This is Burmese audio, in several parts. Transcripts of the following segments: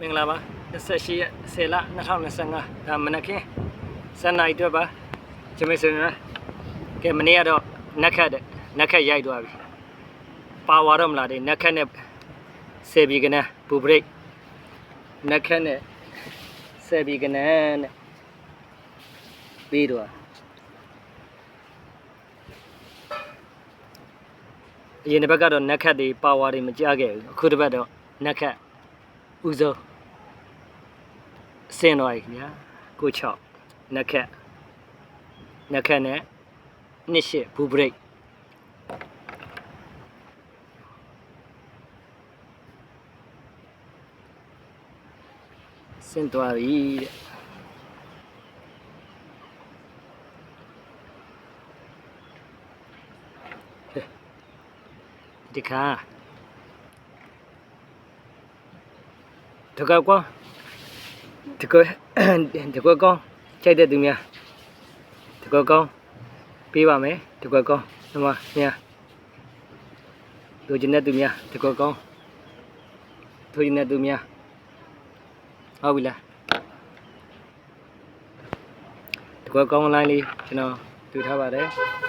မင်္ဂလာပါ28ရက်10လ2025ဒါမနက်ခင်းစနေနိုင်အတွက်ပါဂျမေစင်နာကဲမနေ့ကတော့နက်ခတ်တဲ့နက်ခတ်ရိုက်သွားပြီပါဝါတော့မလားတဲ့နက်ခတ်နဲ့ဆယ်ဘီကနန်းဘူဘရိတ်နက်ခတ်နဲ့ဆယ်ဘီကနန်းနဲ့ပြီးတော့အရင်တစ်ပတ်ကတော့နက်ခတ်တွေပါဝါတွေမကြခဲ့ဘူးအခုတစ်ပတ်တော့နက်ခတ်ဥဆုံး အစင်တော့ရခင်ဗျာကို6နက်ခတ်နက်ခတ်နဲ့နှစ်ရှစ်ဘူဘရိတ်စင်သွားပြီတဲ့ဟဲ့ဒီခါတကောက်ကွာ တကောတကောက်ကောင်းချိန်တဲ့သူများတကောက်ကောင်းပေးပါမယ်တကောက်ကောင်းဒီမှာများလူကျင်တဲ့သူများတကောက်ကောင်းသူကျင်တဲ့သူများဟုတ်ပြီလားတကောက်ကောင်းလိုင်းလေးကျွန်တော်တွေ့ထားပါတယ်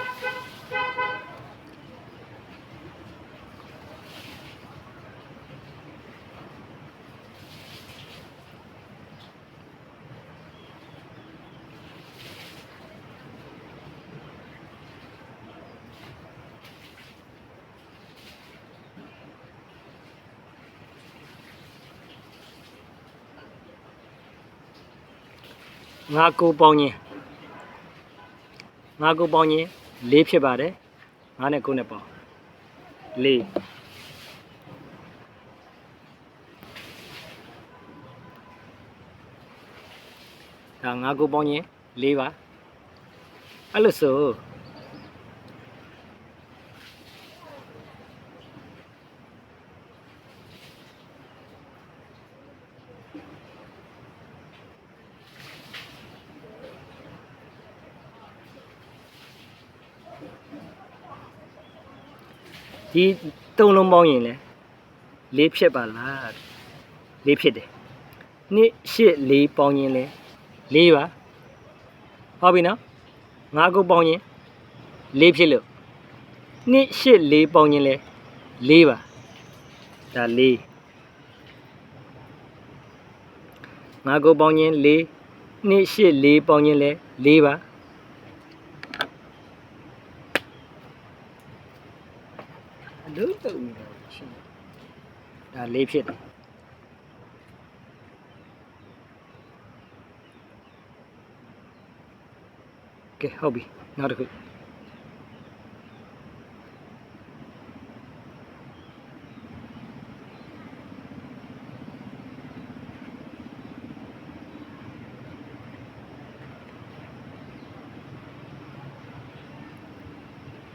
ငါကိုပေါင်းရင်ငါကိုပေါင်းရင်၄ဖြစ်ပါတယ်ငါနဲ့ကိုနဲ့ပေါင်း၄ဒါငါကိုပေါင်းရင်၄ပါအဲ့လိုဆို ဒီတုံးလုံးပေါင်းရင်လေ၄ဖြစ်ပါလား၄ဖြစ်တယ်နှစ်ရှစ်၄ပေါင်းရင်လေ၄ပါဟုတ်ပြီနော်ငါကိုပေါင်းရင်၄ဖြစ်လို့နှစ်ရှစ်၄ပေါင်းရင်လေ၄ပါဒါ၄ငါကိုပေါင်းရင်၄နှစ်ရှစ်၄ပေါင်းရင်လေ၄ပါ အလုံးတုံနေတာရှင်းဒါ၄ဖြစ်တယ်ကဲဟုတ်ပြီနောက်တစ်ခု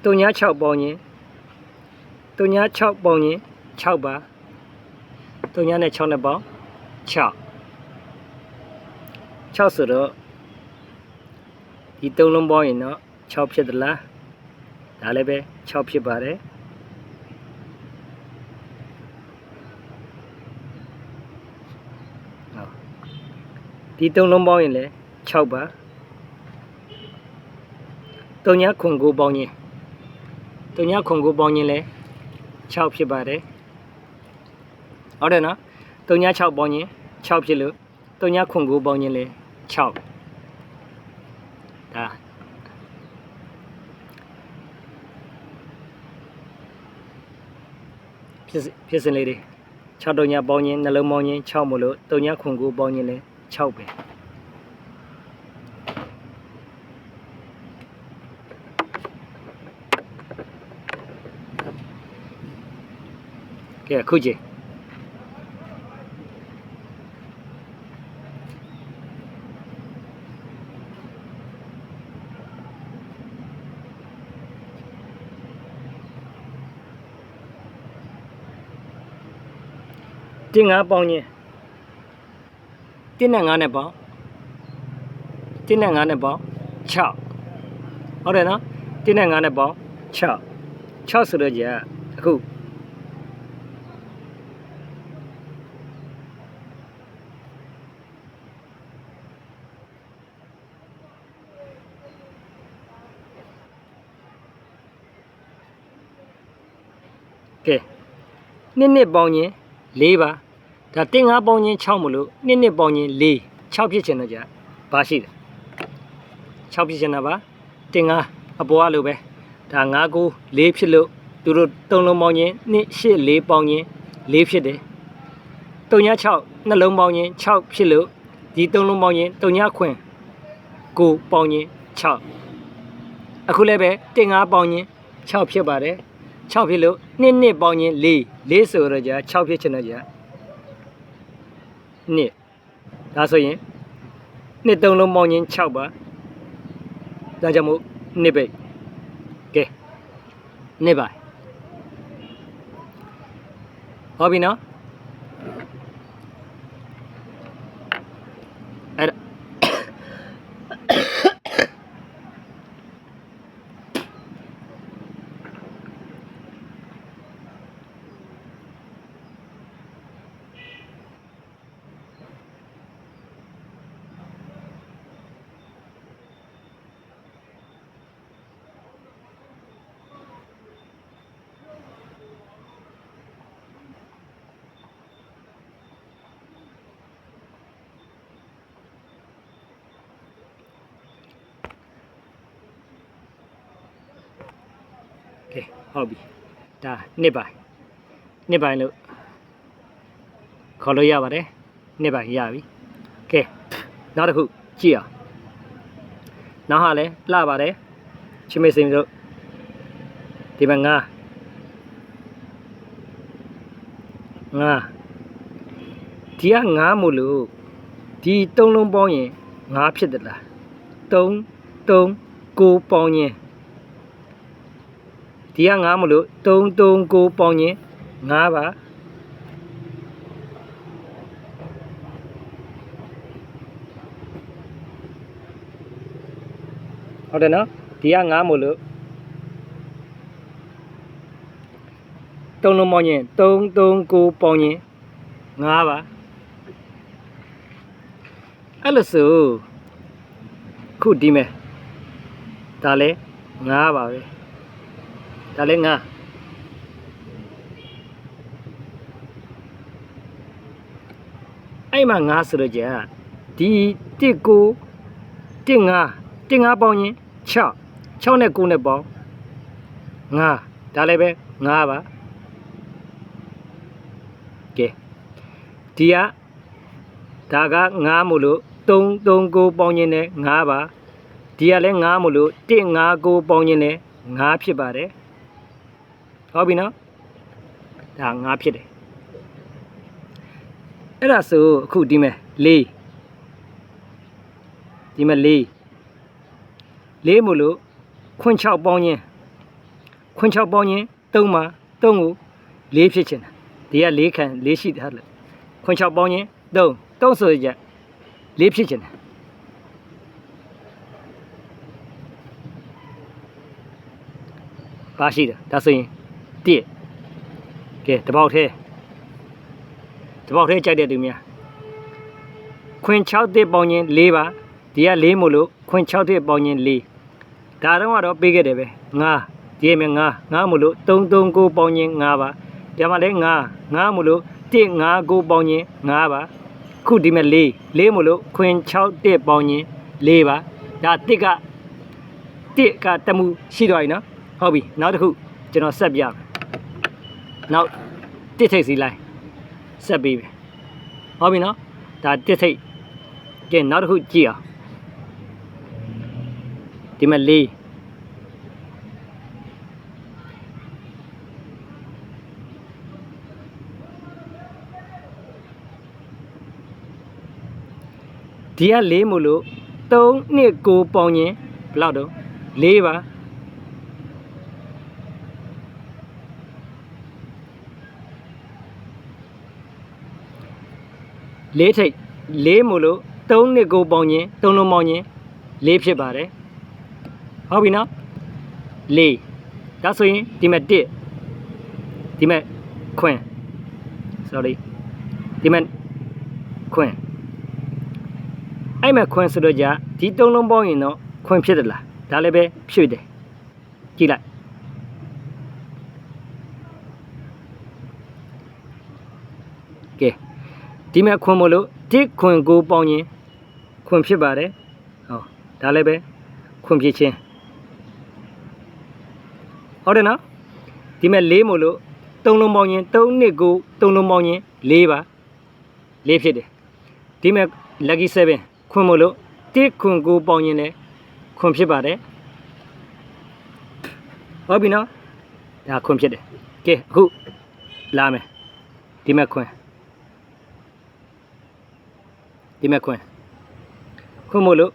တုံညာ6ပေါင်းရင် တုံညာ6ပေါင်းရင်6ပါတုံညာနဲ့6နဲ့ပေါင်း6 6ဆိုတော့ဒီသုံးလုံးပေါင်းရင်တော့6ဖြစ်သလားဒါလည်းပဲ6ဖြစ်ပါတယ်ဟုတ်ဒီသုံးလုံးပေါင်းရင်လည်း6ပါတုံညာခွန်ကိုပေါင်းရင်တုံညာခွန်ကိုပေါင်းရင်လည်း 6ဖြစ်ပါတယ်ဟုတ်တယ်နော်တုံညာ6ပေါင်းရင်6ဖြစ်လို့တုံညာခွန်ကိုပေါင်းရင်လည်း6ဒါဖြစ်စဖြစ်စင်လေးတွေ6တုံညာပေါင်းရင်နှလုံးပေါင်းရင်6မို့လို့တုံညာခွန်ကိုပေါင်းရင်လည်း6ပဲ ကဲအခုကြည့်တင်းငါပေါင်းရင်တင်းနဲ့ငါနဲ့ပေါင်းတင်းနဲ့ငါနဲ့ပေါင်း6ဟုတ်တယ်နော်တင်းနဲ့ငါနဲ့ပေါင်း6 6ဆိုတော့ကြာအခု နှစ်နှစ်ပေါင်းရင်၄ပါဒါတင်ငါပေါင်းရင်6မလို့နှစ်နှစ်ပေါင်းရင်၄6ဖြစ်ချင်တော့ကြာဘာရှိလဲ6ဖြစ်ချင်တာပါတင်ငါအပေါ်ကလိုပဲဒါ9 9 4ဖြစ်လို့သူတို့သုံးလုံးပေါင်းရင်2 8 4ပေါင်းရင်4ဖြစ်တယ်3ည6နှလုံးပေါင်းရင်6ဖြစ်လို့ဒီသုံးလုံးပေါင်းရင်3ညခွင်9ပေါင်းရင်6အခုလည်းပဲတင်ငါပေါင်းရင်6ဖြစ်ပါတယ် 6ဖြစ်လို့နှစ်နှစ်ပေါင်းရင်4 4ဆိုတော့ကြာ6ဖြစ်ချင်တော့ကြာနှစ်ဒါဆိုရင်နှစ်သုံးလုံးပေါင်းရင်6ပါဒါကြောင့်မို့နှစ်ပိတ်ကဲနှစ်ပါဟုတ်ပြီနော် ကဲဟုတ်ပြီဒါနှစ်ပိုင်းနှစ်ပိုင်းလို့ခေါ်လို့ရပါတယ်နှစ်ပိုင်းရပြီကဲနောက်တစ်ခုကြည့်အောင်နောက်ဟာလဲလှပါတယ်ချင်းမေစင်တို့ဒီမှာငါငါဒီကငါမို့လို့ဒီသုံးလုံးပေါင်းရင်ငါဖြစ်တယ်လား3 3 9ပေါင်းရင် ဒီက9မလို့339ပေါင်းရင်9ပါဟုတ်တယ်နော်ဒီက9မလို့3လုံးပေါင်းရင်339ပေါင်းရင်9ပါအဲ့လိုဆိုခုဒီမဲ့ဒါလဲ9ပါပဲ ဒါလည်းငါအဲ့မှာငါဆိုတော့ကြာဒီတစ်ကိုတစ်ငါတစ်ငါပေါင်းရင်6 6နဲ့9နဲ့ပေါင်းငါဒါလည်းပဲငါပါကဲဒီကဒါကငါမို့လို့3 3 9ပေါင်းရင်လည်းငါပါဒီကလည်းငါမို့လို့1 5 9ပေါင်းရင်လည်းငါဖြစ်ပါတယ် ဟုတ်ပြီနော်ဒါငါဖြစ်တယ်အဲ့ဒါဆိုအခုဒီမဲ့၄ဒီမဲ့၄၄မို့လို့ခွန်း6ပေါင်းခြင်းခွန်း6ပေါင်းခြင်း3မှာ3ကို၄ဖြစ်ချင်တာဒီက၄ခံ၄ရှိတယ်ဟုတ်လားခွန်း6ပေါင်းခြင်း3 3ဆိုကြ၄ဖြစ်ချင်တယ်ပါရှိတယ်ဒါဆိုရင် တစ်ကဲတပေါက်သေးတပေါက်သေးကြိုက်တဲ့သူများခွင်6တစ်ပေါင်းချင်း4ပါဒီက4မို့လို့ခွင်6တစ်ပေါင်းချင်း4ဒါတော့ကတော့ပေးခဲ့တယ်ပဲ9ဒီမဲ့9 9မို့လို့339ပေါင်းချင်း9ပါဒီမှာလဲ9 9မို့လို့1 5 9ပေါင်းချင်း9ပါခုဒီမဲ့4 4မို့လို့ခွင်6တစ်ပေါင်းချင်း4ပါဒါတစ်ကတစ်ကတမှုရှိတော့ပြီနော်ဟုတ်ပြီနောက်တစ်ခုကျွန်တော်ဆက်ပြမယ် နောက်တစ်ထိပ်စီလိုက်ဆက်ပြီးပြီဟုတ်ပြီနော်ဒါတစ်ထိပ်ကဲနောက်တစ်ခုကြည့်အောင်ဒီမဲ့လေးဒီကလေးမို့လို့3နှစ်9ပေါင်းရင်ဘယ်လောက်တော့4ပါ လေးထိပ်လေးမို့လို့3နှစ်9ပေါင်းရင်3လုံးပေါင်းရင်4ဖြစ်ပါတယ်ဟုတ်ပြီနော်4ဒါဆိုရင်ဒီမဲ့1ဒီမဲ့ခွင် sorry ဒီမဲ့ခွင်အဲ့မဲ့ခွင်ဆိုတော့じゃဒီ3လုံးပေါင်းရင်တော့ခွင်ဖြစ်တယ်လားဒါလည်းပဲဖြည့်တယ်ကြည့်လိုက်ကဲ ဒီမဲ့ခွန်မို့လို့တစ်ခွန်ကိုပေါင်းရင်ခွန်ဖြစ်ပါတယ်ဟောဒါလည်းပဲခွန်ဖြစ်ချင်းဟုတ်တယ်နော်ဒီမဲ့လေးမို့လို့သုံးလုံးပေါင်းရင်3နှစ်ကိုသုံးလုံးပေါင်းရင်4ပါ4ဖြစ်တယ်ဒီမဲ့ lucky 7ခွန်မို့လို့တစ်ခွန်ကိုပေါင်းရင်လည်းခွန်ဖြစ်ပါတယ်ဟုတ်ပြီနော်ဒါခွန်ဖြစ်တယ်ကဲအခုလာမယ်ဒီမဲ့ခွန် ဒီမဲ့ခွန်ခွန်မို့လို့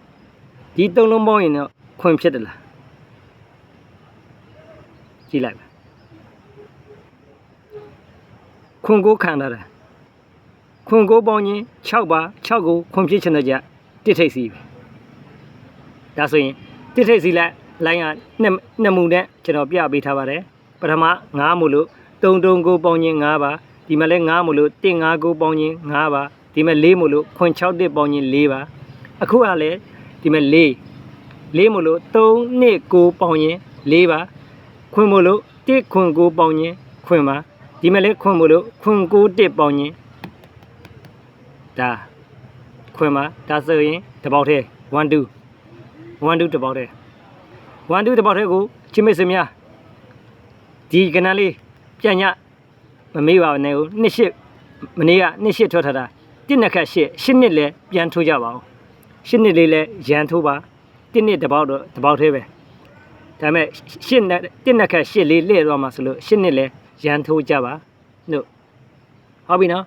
ဒီသုံးလုံးပေါင်းရင်တော့ခွန်ဖြစ်တယ်လားကြည့်လိုက်ပါခွန်ကိုခံထားတာခွန်ကိုပေါင်းရင်6ပါ6ကိုခွန်ဖြစ်ချင်တဲ့ကြတစ်ထိပ်စီပဲဒါဆိုရင်တစ်ထိပ်စီလိုက်လိုင်းကနှစ်နှစ်မှုနဲ့ကျွန်တော်ပြပေးထားပါတယ်ပထမ9မို့လို့3တုံကိုပေါင်းရင်9ပါဒီမှာလဲ9မို့လို့1 5ကိုပေါင်းရင်9ပါ ဒီမှာ4မို့လို့ခွန်6တစ်ပေါင်းရင်4ပါအခုကလည်းဒီမှာ4 4မို့လို့3နှစ်ကိုပေါင်းရင်4ပါခွန်မို့လို့1ခွန်ကိုပေါင်းရင်ခွန်ပါဒီမှာလဲခွန်မို့လို့ခွန်ကို1ပေါင်းရင်ဒါခွန်ပါဒါဆိုရင်တစ်ပေါက်တည်း1 2 1 2တစ်ပေါက်တည်း1 2တစ်ပေါက်တည်းကိုချင်းမိတ်ဆွေများဒီကနန်းလေးပြန်ညမမေးပါနဲ့ကိုနှစ်ရှစ်မနေ့ကနှစ်ရှစ်ထွက်ထားတာ တစ်နှစ်ခက်ရှစ်ရှစ်နှစ်လဲပြန်ထိုးကြပါဦးရှစ်နှစ်လေးလဲရန်ထိုးပါတစ်နှစ်တစ်ပေါက်တော့တစ်ပေါက်တည်းပဲဒါပေမဲ့ရှစ်နှစ်တစ်နှစ်ခက်ရှစ်လေးလှည့်သွားမှာဆိုလို့ရှစ်နှစ်လဲရန်ထိုးကြပါလို့ဟုတ်ပြီနော်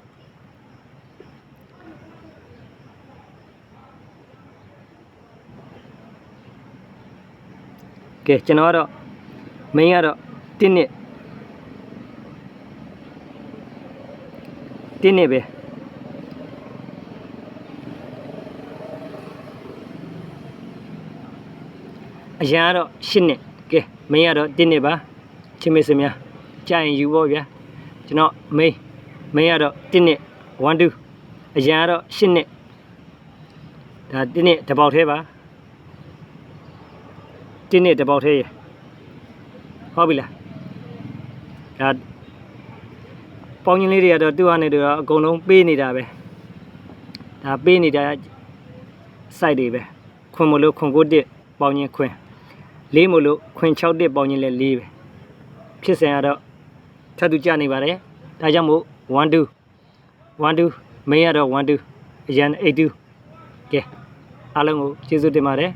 ကဲကျွန်တော်ကတော့ main ကတော့တင်းနှစ်တင်းနှစ်ပဲ အရန်ကတော့ရှစ်နှစ်ကဲ main ကတော့တင်းနှစ်ပါချင်းမေစများကြာရင်ယူဖို့ဗျာကျွန်တော် main main ကတော့တင်းနှစ်1 2အရန်ကတော့ရှစ်နှစ်ဒါတင်းနှစ်တစ်ပေါက်သေးပါတင်းနဲ့တစ်ပေါက်သေးရဟုတ်ပြီလားဒါပေါင်းချင်းလေးတွေကတော့သူ့ဟာနဲ့သူကအကုန်လုံးပေးနေတာပဲဒါပေးနေတာ site တွေပဲခွန်မလို့ခွန်ကိုတစ်ပေါင်းချင်းခွင် လေးမလို့ခွင်6တစ်ပေါင်းချင်းလဲလေးပဲဖြစ်စဉ်ကတော့ထပ်သူကြနေပါတယ်ဒါကြောင့်မို့1 2 1 2မင်းကတော့1 2အရန်8 2ကဲအားလုံးကိုကျေးဇူးတင်ပါတယ်